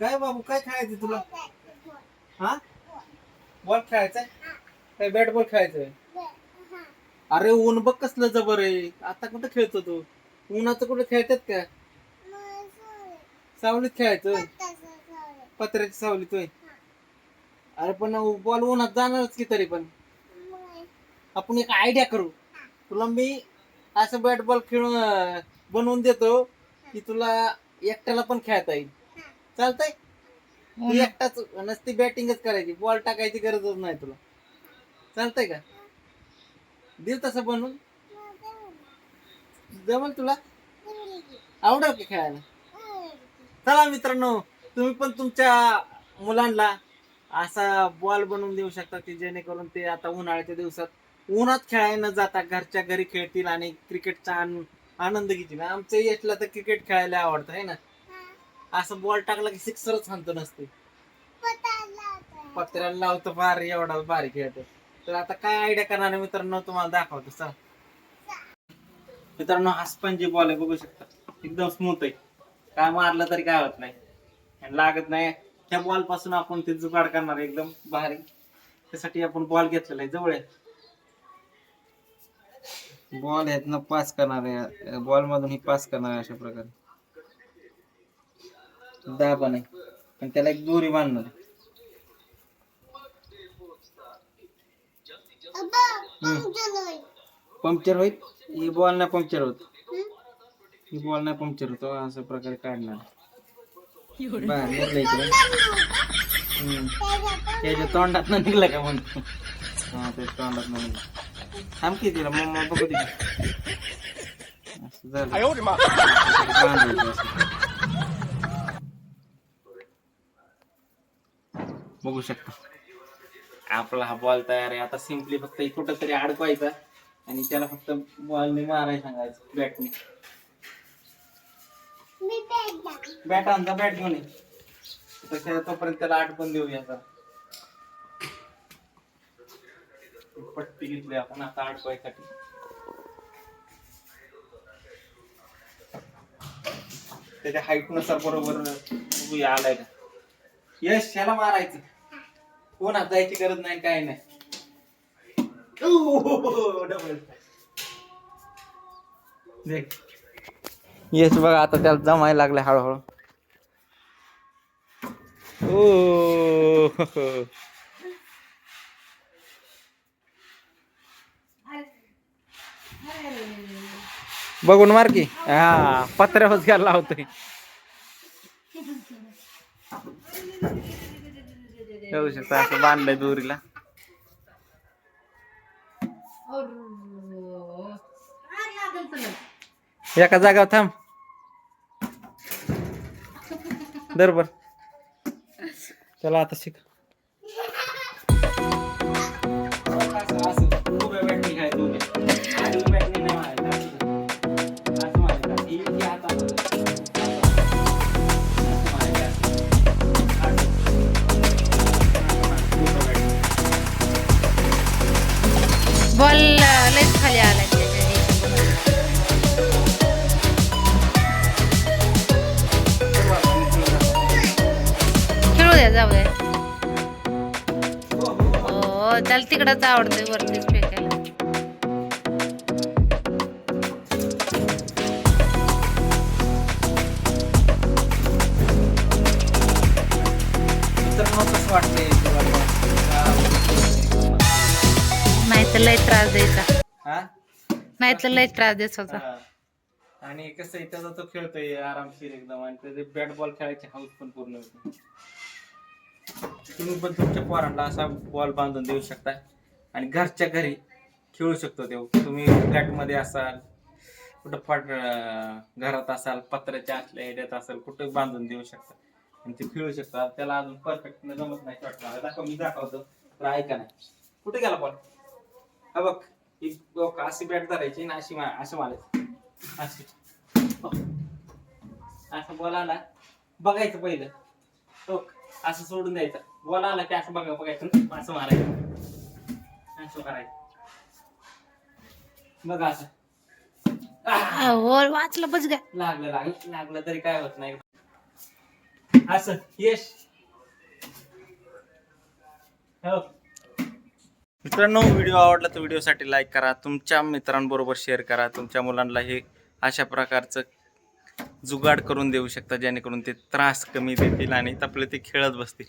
काय बाबू काय खेळायचं तुला? हा? बॉल खेळायचा काय बॅट बॉल खेळायचंय? अरे ऊन बघ कसलं जबर आहे. आता कुठं खेळतो तू? उन्हाचं कुठं खेळतात का? सावलीत खेळायचं? पत्र्याची सावलीत होय. अरे पण बॉल उन्हात जाणारच की तरी पण. आपण एक आयडिया करू. तुला मी असं बॅट बॉल खेळून बनवून देतो की तुला एकट्याला पण खेळता येईल. चालतंय? तू एकटाच नसती बॅटिंगच करायची बॉल टाकायची गरजच नाही तुला. चालतंय का? दिल तसं बनवून. जमल तुला? आवडेल का खेळायला? चला मित्रांनो तुम्ही पण तुमच्या मुलांना असा बॉल बनवून देऊ शकता की जेणेकरून ते आता उन्हाळ्याच्या दिवसात उन्हात खेळायला न जाता घरच्या घरी खेळतील आणि क्रिकेटचा आन- आनंद घेतील. आमच्या यशला तर क्रिकेट खेळायला आवडतं आहे ना? असं बॉल टाकला की सिक्सरच हाणतो नसते. पत्र्याला लावतो भारी एवढा भारी खेळतो तर आता काय आयडिया करणार आहे मित्रांनो तुम्हाला दाखवतो चल. मित्रांनो हा स्पंजी बॉल आहे बघू शकता. एकदम स्मूथ आहे. काय मारलं तरी काय होत नाही. आणि लागत नाही. त्या बॉलपासून आपण ते जुगाड करणार आहे एकदम भारी. त्यासाठी आपण बॉल घेतलेला आहे जवळ बॉल ह्यातनं पास करणार आहे. बॉल मधून ही पास करणार आहे अशा प्रकारे. दाबा नाही. पण त्याला एक दोरी बांधणार. पंक्चर होईल. ही बॉल नाही पंक्चर होत. ही बॉल नाही पंक्चर होतो. अशा प्रकारे काढणार निघलं इकडे. त्याच्या तोंडात निघलं का म्हणतो हा त्याच्या तोंडात निघलं. थांब की तिला. मम्मा बघू दे असं झालं. बांधायचं असं. बघू शकता. आपला हा बॉल तयार आहे. आता सिम्पली फक्त कुठं तरी अडकवायचा आणि त्याला फक्त बॉलने मारायला सांगायचं बॅटने बॅट आणता बॅट घेऊन. तशा तोपर्यंत त्याला आठवण देऊया जरा पट्टी घेतली आपण आता अडकवायसाठी. त्याच्या हाईटनुसार बरोबर आलाय का. यश ह्याला मारायचं. कोणात जायची गरज नाही काय नाही. डबल देख यश बघा आता त्याला जमायला लागले हळूहळू. ओ बघून मार की. हा पत्र्यावर घ्यायला लावतोय. येऊ शकता असं बांधलंय दोरीला. एका जागा थांब. बरोबर चला आता शिक. बॉल. हो त्याला तिकडच आवडतंय वरतीच फेकायला. नाही तर लय त्रास द्यायचा. हा? नाही तर लय त्रास द्यायचा होता. हा. आणि कसं आहे त्याचा तो खेळतोय आरामशीर एकदम आणि त्याचे बॅट बॉल खेळायची हाऊस पण पूर्ण होते तुम्ही पण तुमच्या पोरांना असा बॉल बांधून देऊ शकता आणि घरच्या घरी खेळू शकतो देऊ तुम्ही फ्लॅटमध्ये असाल कुठं फट घरात असाल पत्र्याच्या असल्या एरियात असाल कुठं बांधून देऊ शकता. आणि ते खेळू शकता. त्याला अजून परफेक्ट जमत नाही शॉट दाखव मी दाखवतो. तर ऐका नाही कुठे गेला बॉल हा बघ ही बघ, अशी बॅट धरायची ना अशी असं मारायचं. अशी. असं बॉल आला. बघायचं पहिलं. ओके असं सोडून द्यायचं. बॉल आला की असं बघा बघायचं असं मारायचं. असं करायचं. बघा असं. आह! वाचलं बस गा. लागलं लागलं. लागलं तरी काय होत नाही. असं. यश. हो. मित्रांनो व्हिडिओ आवडला तर व्हिडिओसाठी लाईक करा. तुमच्या मित्रांबरोबर शेअर करा. तुमच्या मुलांना हे अशा प्रकारचं जुगाड करून देऊ शकता जेणेकरून ते त्रास कमी देतील आणि आपले ते खेळत बसतील.